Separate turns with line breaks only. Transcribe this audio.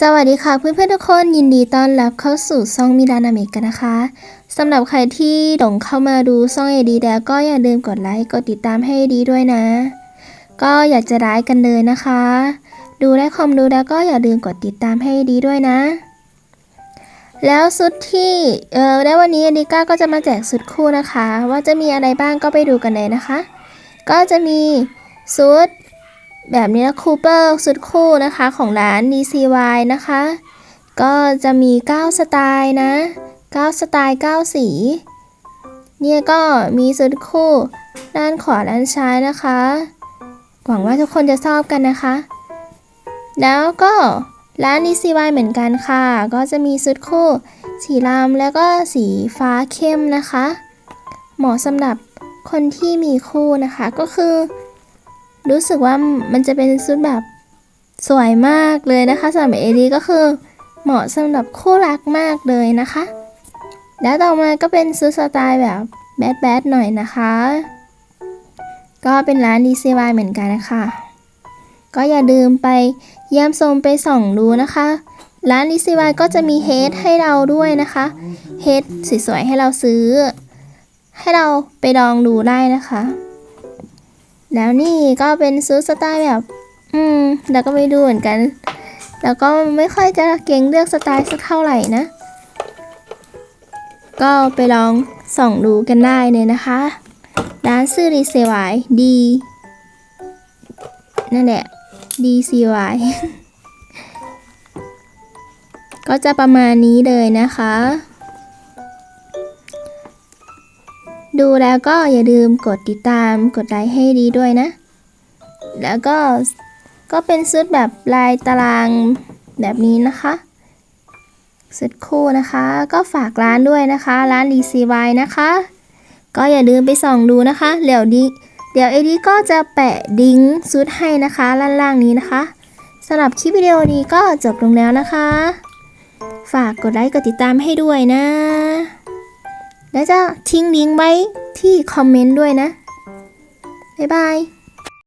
สวัสดีค่ะเพื่อนๆทุกคนยินดีต้อนรับเข้าสู่ซ่องมิดานาเมกกันนะคะสำหรับใครที่หลงเข้ามาดูซ่องเอดีแล้วก็อย่าลืมกดไลค์กดติดตามให้ดีด้วยนะ ก็อยากจะร้ายกันเลยนะคะ ดูได้คอมดูแล้วก็อย่าลืมกดติดตามให้ดีด้วยนะ แล้วสุดที่เออได้วันนี้อดิก้าก็จะมาแจกสุดคู่นะคะ ว่าจะมีอะไรบ้างก็ไปดูกันเลยนะคะ ก็จะมีสุด แบบนี้นะคูเปอร์สุดคู่นะคะของร้าน DCY นะคะ ก็จะมี 9 สไตล์นะ 9 สไตล์ 9 สี เนี่ยก็มีสุดคู่ ด้านขวาด้านซ้ายนะคะ หวังว่าทุกคนจะชอบกันนะคะ แล้วก็ร้าน DCY เหมือนกันค่ะ ก็จะมีสุดคู่ สีรามแล้วก็สีฟ้าเข้มนะคะ เหมาะสำหรับคนที่มีคู่นะคะก็คือ รู้สึกว่ามันจะเป็นชุดแบบสวยมากเลยนะคะสำหรับเอดีก็คือเหมาะสำหรับคู่รักมากเลยนะคะ แล้วต่อมาก็เป็นชุดสไตล์แบบแบดแบดหน่อยนะคะ ก็เป็นร้าน DCY เหมือนกันนะคะ ก็อย่าลืมไปเยี่ยมชมไปส่องดูนะคะร้าน DCY ก็จะมีเฮดให้เราด้วยนะคะเฮดสวยๆให้เราซื้อ ให้เราไปลองดูได้นะคะ แล้วนี่ก็เป็นซูสไตล์แบบ อืมแล้วก็ไม่ดูเหมือนกัน แล้วก็ไม่ค่อยจะเก่งเลือกสไตล์สักเท่าไหร่นะ ก็ไปลองส่องดูกันได้เลยนะคะร้านซื่อรีเซวายดีนั่นแหละ DCY ก็จะประมาณนี้เลยนะคะ ดูแล้วก็อย่าลืมกดติดตามกดไลค์ให้ดีด้วยนะ แล้วก็ก็เป็นชุดแบบลายตารางแบบนี้นะคะชุดคู่นะคะ ก็ฝากร้านด้วยนะคะ ร้าน DCY นะคะ ก็อย่าลืมไปส่องดูนะคะเดี๋ยวดีเดี๋ยวเอดีก็จะแปะดิ้งชุดให้นะคะล่างๆนี้นะคะสำหรับคลิปวิดีโอนี้ก็จบลงแล้วนะคะ ฝากกดไลค์กดติดตามให้ด้วยนะ และจะทิ้งลิงก์ไว้ที่คอมเมนต์ด้วยนะ บ๊ายบาย